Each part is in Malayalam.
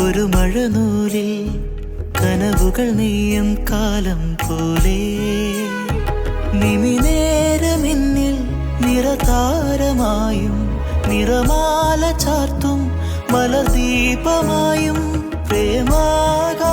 ഒരു മഴനൂലിൽ കനവുകൾ നീയും കാലം പോലെ. നിമിനേരമിന്നിൽ നിറതാരമായും നിറമാല ചാർത്തും മലദീപമായും പ്രേമാക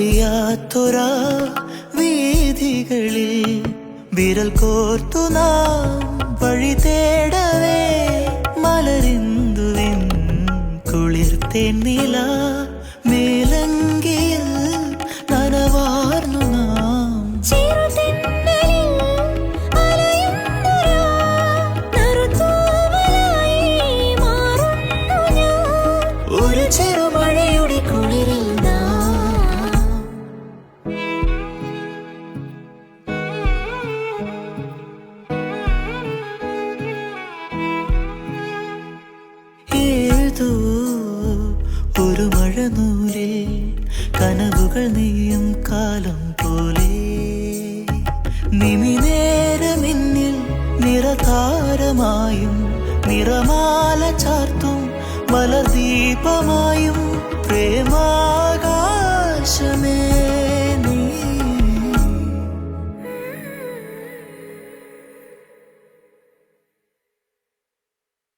അറിയാത്തൊരാ വീതികളിൽ വിരൽ കോർത്തു നാം വഴി തേടവേ. മലരിന്ദുവിൻ കുളിർത്തേ നില നിമിനേരമിന്നിൽ നിറതാരമായും നിറമാല ചാർത്തും മലദീപമായും പ്രേമാ